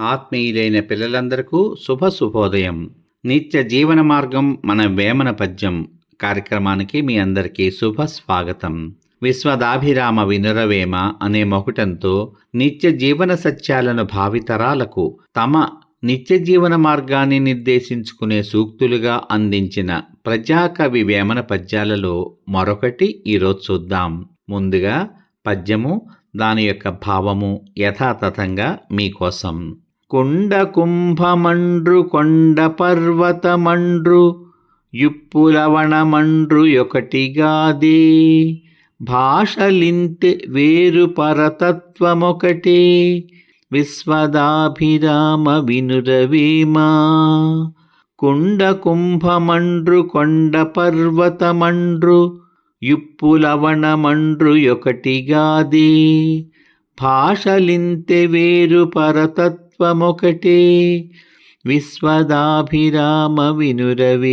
ఆత్మీయులైన పిల్లలందరకు శుభ శుభోదయం. నిత్య జీవన మార్గం మన వేమన పద్యం కార్యక్రమానికి మీ అందరికీ శుభ స్వాగతం. విశ్వదాభిరామ వినురవేమ అనే మొకటంతో నిత్య జీవన సత్యాలను భావితరాలకు తమ నిత్య జీవన మార్గాన్ని నిర్దేశించుకునే సూక్తులుగా అందించిన ప్రజాకవి వేమన పద్యాలలో మరొకటి ఈరోజు చూద్దాం. ముందుగా పద్యము దాని యొక్క భావము యథాతథంగా మీకోసం. కొండ కుంభమండ్రు కొండ పర్వతమండ్రు యుప్పులవణమండ్రు ఒకటిగాదే భాషలింతె వేరు పరతత్వమొకటే. విశ్వదాభిరామ వినురవేమా. కొండ కుంభమండ్రు కొండ పర్వతమండ్రు యుప్పులవణమండ్రు ఒకటిగాదే భాషలింతె వేరు పరతత్వ విశ్వమొకటి. విశ్వదాభిరామ వినురవేమా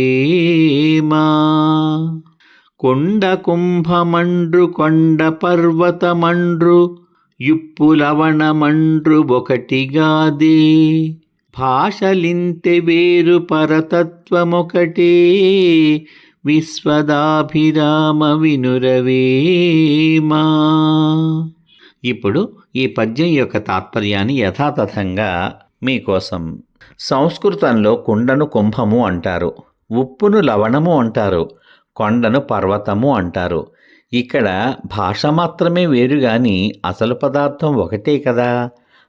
కొండ కుంభమండ్రు కొండ పర్వతమండ్రు యుప్పులవణమండ్రు ఒకటిగాదే భాషలింతె వేరు పరతత్వమొకటే. విశ్వదాభిరామ వినురవేమా ఇప్పుడు ఈ పద్యం యొక్క తాత్పర్యాన్ని యథాతథంగా మీకోసం సంస్కృతంలో కుండను కుంభము అంటారు ఉప్పును లవణము అంటారు కొండను పర్వతము అంటారు. ఇక్కడ భాష మాత్రమే వేరు కానీ అసలు పదార్థం ఒకటే కదా?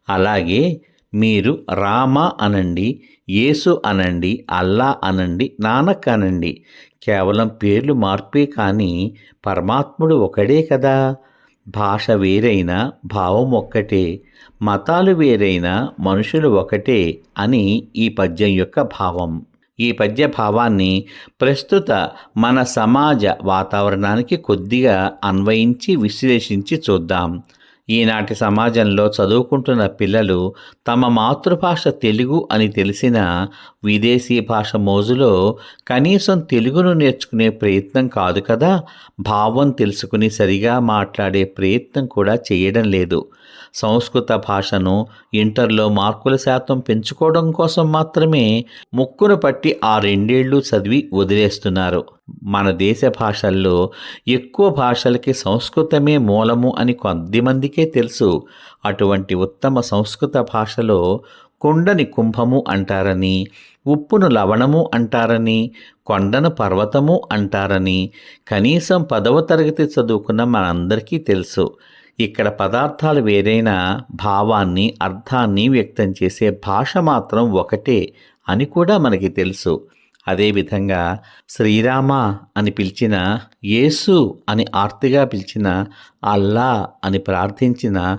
అలాగే మీరు రామ అనండి యేసు అనండి అల్లా అనండి నానక్ అనండి కేవలం పేర్లు మార్పే కానీ పరమాత్ముడు ఒకడే కదా? భాష వేరైనా భావం ఒక్కటే మతాలు వేరైనా మనుషులు ఒకటే అని ఈ పద్యం యొక్క భావం. ఈ పద్య భావాన్ని ప్రస్తుత మన సమాజ వాతావరణానికి కొద్దిగా అన్వయించి విశ్లేషించి చూద్దాం. ఈనాటి సమాజంలో చదువుకుంటున్న పిల్లలు తమ మాతృభాష తెలుగు అని తెలిసిన విదేశీ భాష మోజులో కనీసం తెలుగును నేర్చుకునే ప్రయత్నం కాదు కదా? భావం తెలుసుకుని సరిగా మాట్లాడే ప్రయత్నం కూడా చేయడం లేదు. సంస్కృత భాషను ఇంటర్లో మార్కుల శాతం పెంచుకోవడం కోసం మాత్రమే ముక్కును పట్టి ఆ రెండేళ్ళు చదివి వదిలేస్తున్నారు. మన దేశ భాషల్లో ఎక్కువ భాషలకి సంస్కృతమే మూలము అని కొద్దిమందికే తెలుసు. అటువంటి ఉత్తమ సంస్కృత భాషలో కొండని కుంభము అంటారని ఉప్పును లవణము అంటారని కొండను పర్వతము అంటారని కనీసం పదవ తరగతి చదువుకున్న మనందరికీ తెలుసు. ఇక్కడ పదార్థాలు వేరైన భావాన్ని అర్థాన్ని వ్యక్తం చేసే భాష మాత్రం ఒకటే అని కూడా మనకి తెలుసు. అదేవిధంగా శ్రీరామ అని పిలిచిన యేసు అని ఆర్తిగా పిలిచిన అల్లా అని ప్రార్థించిన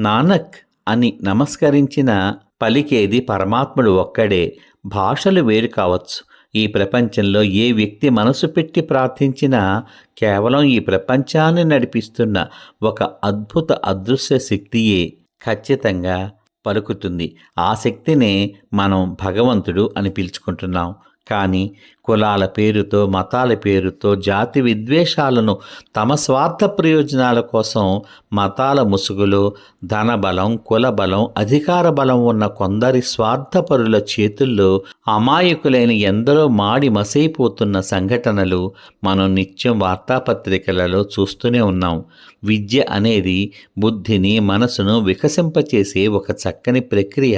నానక్ అని నమస్కరించిన పలికేది పరమాత్ముడు ఒక్కడే. భాషలు వేరు కావచ్చు. ఈ ప్రపంచంలో ఏ వ్యక్తి మనసు పెట్టి ప్రార్థించినా కేవలం ఈ ప్రపంచాన్ని నడిపిస్తున్న ఒక అద్భుత అదృశ్య శక్తియే ఖచ్చితంగా పలుకుతుంది. ఆ శక్తినే మనం భగవంతుడు అని పిలుచుకుంటున్నాం. కానీ కులాల పేరుతో మతాల పేరుతో జాతి విద్వేషాలను తమ స్వార్థ ప్రయోజనాల కోసం మతాల ముసుగులో ధనబలం కులబలం అధికార బలం ఉన్న కొందరి స్వార్థపరుల చేతుల్లో అమాయకులైన ఎందరో మాడి మసైపోతున్న సంఘటనలు మనం నిత్యం వార్తాపత్రికలలో చూస్తూనే ఉన్నాం. విద్య అనేది బుద్ధిని మనసును వికసింపచేసే ఒక చక్కని ప్రక్రియ.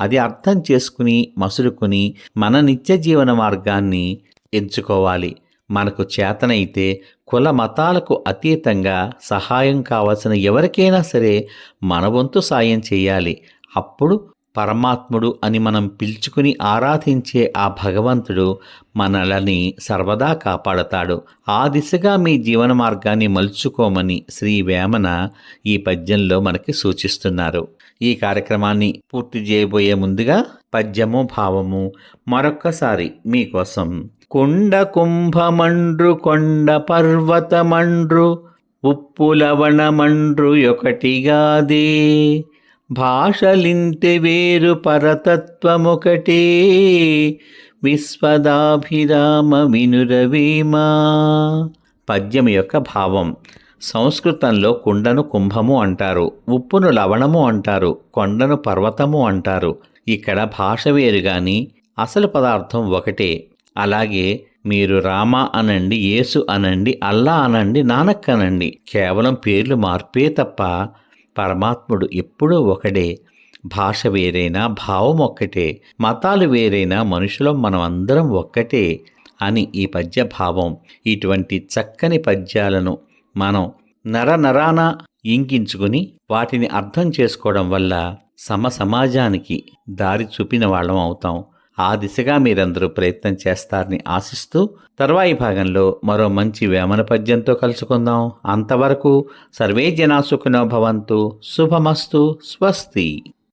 అది అర్థం చేసుకుని మసులుకుని మన నిత్య జీవన మార్గాన్ని ఎంచుకోవాలి. మనకు చేతనైతే కుల మతాలకు అతీతంగా సహాయం కావలసిన ఎవరికైనా సరే మన వంతు సాయం చేయాలి. అప్పుడు పరమాత్ముడు అని మనం పిలుచుకుని ఆరాధించే ఆ భగవంతుడు మనలని సర్వదా కాపాడతాడు. ఆ దిశగా మీ జీవన మార్గాన్ని మలుచుకోమని శ్రీ వేమన ఈ పద్యంలో మనకి సూచిస్తున్నారు. ఈ కార్యక్రమాన్ని పూర్తి చేయబోయే ముందుగా పద్యము భావము మరొక్కసారి మీకోసం. కొండ కుంభమండ్రు కొండ పర్వతమండ్రు ఉప్పులవణమండ్రు ఒకటిగాదే. భాషలింటి వేరు పరతత్వమొకటే. విశ్వదాభిరామ వినురవీమా. పద్యం యొక్క భావం. సంస్కృతంలో కుండను కుంభము అంటారు ఉప్పును లవణము అంటారు కొండను పర్వతము అంటారు. ఇక్కడ భాష వేరు గాని అసలు పదార్థం ఒకటే. అలాగే మీరు రామ అనండి యేసు అనండి అల్లా అనండి నానక్ అనండి కేవలం పేర్లు మార్పే తప్ప పరమాత్ముడు ఎప్పుడూ ఒకడే. భాష వేరైనా భావం ఒక్కటే. మతాలు వేరైనా మనుషులం మనం అందరం ఒక్కటే అని ఈ పద్య భావం ఇటువంటి చక్కని పద్యాలను మనం నర నరాన ఇంకించుకుని వాటిని అర్థం చేసుకోవడం వల్ల సమ సమాజానికి దారి చూపిన వాళ్ళం అవుతాం. ఆ దిశగా మీరందరూ ప్రయత్నం చేస్తారని ఆశిస్తూ తర్వాయి భాగంలో మరో మంచి వేమన పద్యంతో కలుసుకుందాం. అంతవరకు సర్వే జనా సుఖినో భవంతు. శుభమస్తు. స్వస్తి.